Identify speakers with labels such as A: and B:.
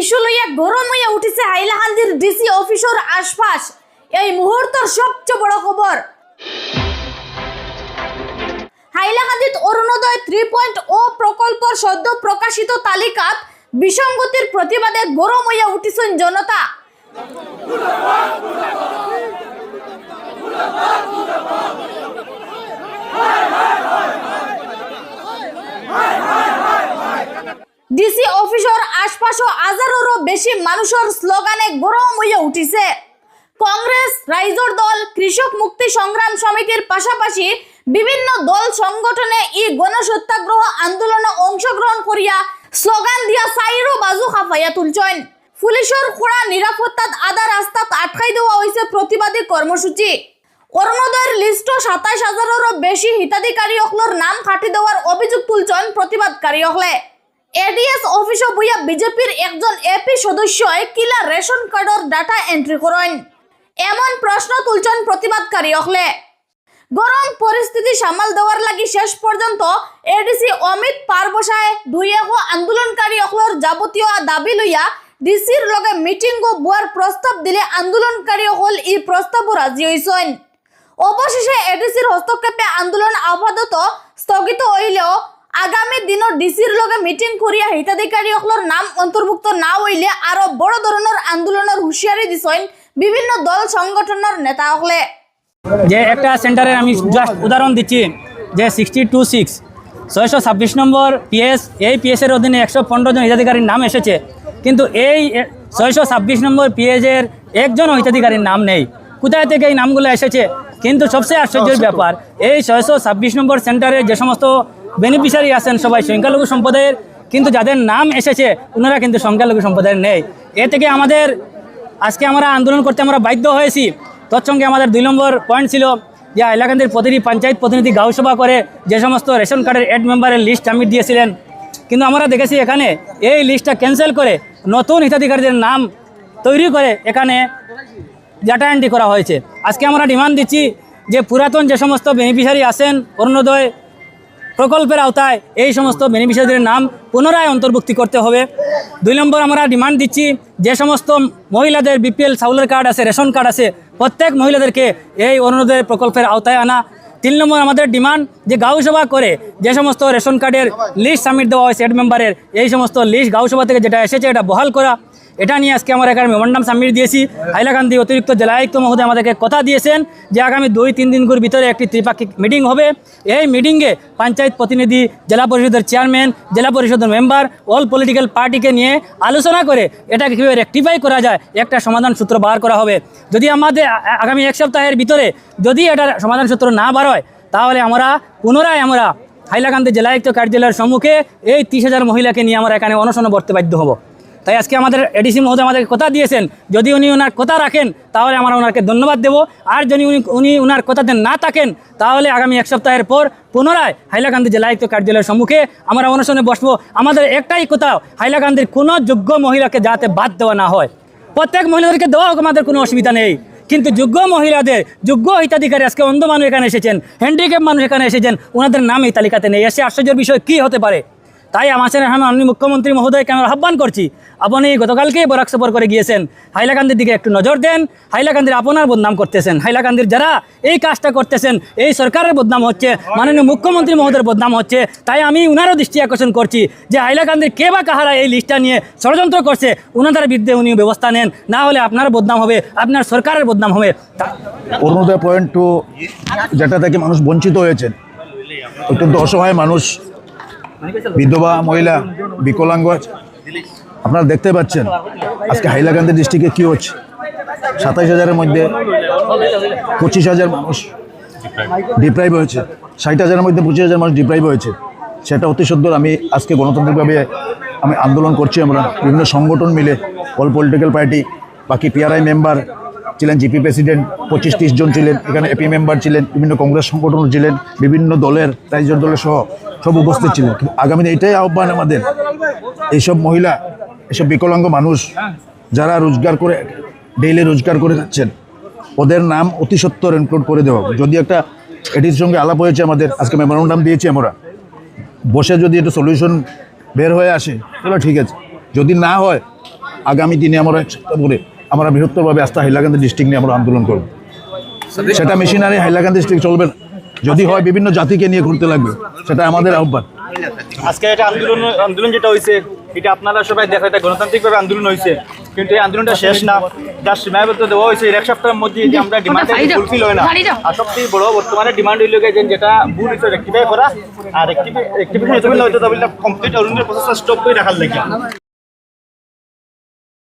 A: Issue লইয়া গরম হইয়া উঠিছে হাইলাকান্দির ডিসি অফিসর আশপাশ। এই মুহূর্তের সবচেয়ে বড় খবর। হাইলাকান্দিত অরুণোদয় থ্রি পয়েন্ট ও প্রকল্পর সদ্য প্রকাশিত তালিকাত বিসঙ্গতির প্রতিবাদে গরম হইয়া উঠিছেন জনতা। ডিসি অফিসর আশপাশও হাজারেরও বেশি মানুষের স্লোগানে গরম হইয়া উঠিছে। কংগ্রেস, রাইজর দল, কৃষক মুক্তি সংগ্রাম সমিতির পাশাপাশি বিভিন্ন দল সংগঠনে এই গণসত্যাগ্রহ আন্দোলনে অংশগ্রহণ করিয়া স্লোগান দিয়া সাইরো বাজু খাফাইয়া তুলছেন পুলিশের খোড়া নিরাপত্তাত আধা রাস্তাত আটকাই দেওয়া হয়েছে প্রতিবাদী কর্মসূচি অরুণোদয়ের লিস্ট সাতাইশ হাজারেরও বেশি হিতাধিকারী অকলর নাম কাটি দেওয়ার অভিযোগ তুলছেন প্রতিবাদকারী অকলে এডিএস অফিসে বইয়া বিজেপির একজন এপি সদস্য কিলা রেশন কার্ডের ডাটা এন্ট্রি করেন এমন প্রশ্ন তুলছেন প্রতিবাদকারী অকলে গরম পরিস্থিতি সামাল দেওয়ার লাগি শেষ পর্যন্ত এডিসি অমিত পারবসায় দুই এক আন্দোলনকারী অকলর যাবতীয় দাবি লইয়া ডিসির লগে মিটিং ও বুয়ার প্রস্তাব দিলে আন্দোলনকারী হল এই প্রস্তাব রাজি হইছেন অবশেষে এডিসির হস্তক্ষেপে আন্দোলন আপাতত স্থগিত হইলেও আগামী দিনত ডিসির লগে মিটিং করিয়া হিতাধিকারী সকলের নাম অন্তর্ভুক্ত না হইলে আরও বড় ধরনের আন্দোলনের হুঁশিয়ারি দিছেন বিভিন্ন দল সংগঠনের নেতা সকলে
B: যে একটা সেন্টারের আমি জাস্ট উদাহরণ দিচ্ছি যে সিক্সটি টু সিক্স ছয়শো ছাব্বিশ নম্বর পিএস এই পিএসের অধীনে একশো পনেরো জন হিতাধিকারীর নাম এসেছে কিন্তু এই ছয়শো ছাব্বিশ নম্বর পিএসের একজন হিতাধিকারীর নাম নেই। কোথায় থেকে এই নামগুলো এসেছে? কিন্তু সবচেয়ে আশ্চর্যের ব্যাপার এই ছয়শো ছাব্বিশ নম্বর সেন্টারে যে সমস্ত বেনিফিশিয়ারি আছেন সবাই সংখ্যালঘু সম্প্রদায়ের কিন্তু যাদের নাম এসেছে ওনারা কিন্তু সংখ্যালঘু সম্প্রদায়ের নেই। এ থেকে আমাদের আজকে আমরা আন্দোলন করতে আমরা বাধ্য হয়েছি। তৎসঙ্গে আমাদের দুই নম্বর পয়েন্ট ছিল, যে এলাকান্দির প্রতিটি পঞ্চায়েত প্রতিনিধি গাউসভা করে যে সমস্ত রেশন কার্ডের এড মেম্বারের লিস্ট আমি দিয়েছিলেন। কিন্তু আমরা দেখেছি এখানে এই লিস্টটা ক্যান্সেল করে নতুন হিতাধিকারীদের নাম তৈরি করে এখানে ডাটা এন্ট্রি করা হয়েছে। আজকে আমরা ডিমান্ড দিচ্ছি যে পুরাতন যে সমস্ত বেনিফিশিয়ারি আছেন অরুণোদয় প্রকল্পের আওতায় এই সমস্ত বেনিফিশিয়ারিদের নাম পুনরায় অন্তর্ভুক্তি করতে হবে। দুই নম্বর আমরা ডিমান্ড দিচ্ছি যে সমস্ত মহিলাদের বিপিএল চাউলের কার্ড আছে, রেশন কার্ড আছে, প্রত্যেক মহিলাদেরকে এই অনুরোধের প্রকল্পের আওতায় আনা। তিন নম্বর আমাদের ডিমান্ড যে গাঁও সভা করে যে সমস্ত রেশন কার্ডের লিস্ট সাবমিট দেওয়া হয়েছে হেড মেম্বারের এই সমস্ত লিস্ট গাঁও সভা থেকে যেটা এসেছে এটা বহাল করা। এটা নিয়ে আজকে আমরা এখানে মেমোরান্ডাম সাবমিট দিয়েছি। হাইলাকান্দি অতিরিক্ত জেলা আয়ুক্ত মহোদয় আমাদেরকে কথা দিয়েছেন যে আগামী দুই তিন দিনগুলোর ভিতরে একটি ত্রিপাক্ষিক মিটিং হবে। এই মিটিংয়ে পঞ্চায়েত প্রতিনিধি, জেলা পরিষদের চেয়ারম্যান জেলা পরিষদের মেম্বার অল পলিটিক্যাল পার্টিকে নিয়ে আলোচনা করে এটাকে কীভাবে রেকটিফাই করা যায়, একটা সমাধান সূত্র বার করা হবে। যদি আমাদের আগামী এক সপ্তাহের ভিতরে যদি এটার সমাধান সূত্র না বার হয়, তাহলে আমরা পুনরায় আমরা হাইলাকান্দি জেলা আয়ুক্ত কার্যালয়ের সম্মুখে এই তিরিশ হাজার মহিলাকে নিয়ে আমরা এখানে অনশনে বর্তে বাধ্য হব। তাই আজকে আমাদের এডিসি মহোদয় আমাদেরকে কথা দিয়েছেন। যদি উনি ওনার কথা রাখেন, তাহলে আমরা ওনাকে ধন্যবাদ দেব। আর যদি উনি উনি ওনার কথাতে না থাকেন, তাহলে আগামী এক সপ্তাহের পর পুনরায় হাইলাকান্দি জেলা আয়ুক্ত কার্যালয়ের সম্মুখে আমরা অনশনে বসবো। আমাদের একটাই কথা, হাইলাকান্দির কোনো যোগ্য মহিলাকে যাতে বাদ দেওয়া না হয়। প্রত্যেক মহিলাদেরকে দেওয়া হোক, আমাদের কোনো অসুবিধা নেই। কিন্তু যোগ্য মহিলাদের, যোগ্য হিতাধিকারী আজকে অন্ধ মানুষ এখানে এসেছেন হ্যান্ডিক্যাপ মানুষ এখানে এসেছেন, ওনাদের নাম এই তালিকাতে নেই। এসে আশ্চর্যের বিষয় কী হতে পারে? তাই আমার আমি মুখ্যমন্ত্রী মহোদয়কে আমরা আহ্বান করছি? আপনি গতকালকেই বরাক সফর করে গিয়েছেন। হাইলাকান্দির দিকে একটু নজর দেন। হাইলাকান্দির আপনার বদনাম করতেছেন। হাইলাকান্দির যারা এই কাজটা করতেছেন, এই সরকারের বদনাম হচ্ছে, মাননীয় মুখ্যমন্ত্রী মহোদয়ের বদনাম হচ্ছে, তাই আমি উনারও দৃষ্টি আকর্ষণ করছি যে হাইলাকান্দির কে বা কাহারা এই লিস্টটা নিয়ে ষড়যন্ত্র করছে ওনাদের বিরুদ্ধে উনি ব্যবস্থা নেন। না হলে আপনার বদনাম হবে, আপনার সরকারের বদনাম হবে।
C: অরুণোদয় পয়েন্ট টু যেটা থেকে মানুষ বঞ্চিত হয়েছেন, অত্যন্ত অসহায় মানুষ বিধবা মহিলা বিকলাঙ্গ আপনারা দেখতে পাচ্ছেন, আজকে হাইলাকান্দি ডিস্ট্রিক্টে কী হচ্ছে? সাতাইশ হাজারের মধ্যে পঁচিশ হাজার মানুষ ডিপ্রাইভ হয়েছে। ষাট হাজারের মধ্যে পঁচিশ হাজার মানুষ ডিপ্রাইভ হয়েছে। সেটা অতি সত্তর আমি আজকে গণতান্ত্রিকভাবে আমি আন্দোলন করছি আমরা। বিভিন্ন সংগঠন মিলে অল পলিটিক্যাল পার্টি বাকি পিআরআই মেম্বার ছিলেন জিপি প্রেসিডেন্ট, পঁচিশ তিরিশ জন ছিলেন, এখানে এপি মেম্বার ছিলেন, বিভিন্ন কংগ্রেস সংগঠন ছিলেন, বিভিন্ন দলের রাইজর দলের সহ সব উপস্থিত ছিলেন কিন্তু আগামী এটাই আহ্বান আমাদের, এইসব মহিলা এসব বিকলাঙ্গ মানুষ যারা রোজগার করে ডেইলি রোজগার করে যাচ্ছেন, ওদের নাম অতি সত্বর ইনক্লুড করে দেওয়া। যদি একটা এটির সঙ্গে আলাপ হয়েছে আমাদের, আজকে মেমোরান্ডাম দিয়েছি আমরা, বসে যদি একটা সলিউশন বের হয়ে আসে, তাহলে ঠিক আছে যদি না হয়, আগামী দিনে আমরা এক সপ্তাহ পরে আমরা বৃহত্তরভাবে আস্থা হাইলাকান্দি ডিস্ট্রিক্ট নিয়ে আমরা আন্দোলন করব। সেটা মেশিনারি হাইলাকান্দি ডিস্ট্রিক্ট চলবে না। যদি হয় বিভিন্ন জাতিকে নিয়ে ঘুরতে লাগবে সেটা আমাদের আহ্বান।
D: আজকে এটা আন্দোলন আন্দোলন যেটা হয়েছে এটা আপনারা সবাই দেখা এটা গণতান্ত্রিকভাবে আন্দোলন হয়েছে কিন্তু এই আন্দোলনটা শেষ না। যার সীমাবদ্ধ দেওয়া হয়েছে এক সপ্তাহের মধ্যে যদি আমরা ডিমান্ড ফুলফিল হয় না। আর সবচেয়ে বড় বর্তমানে ডিমান্ড হইল গিয়ে যে যেটা ভুল হয়েছে রেক্টিফাই করা। আর রেক্টিফিকেশন হয়তো হয়তো কমপ্লিট অরুণের প্রসেসটা স্টপ করে রাখার লাগে।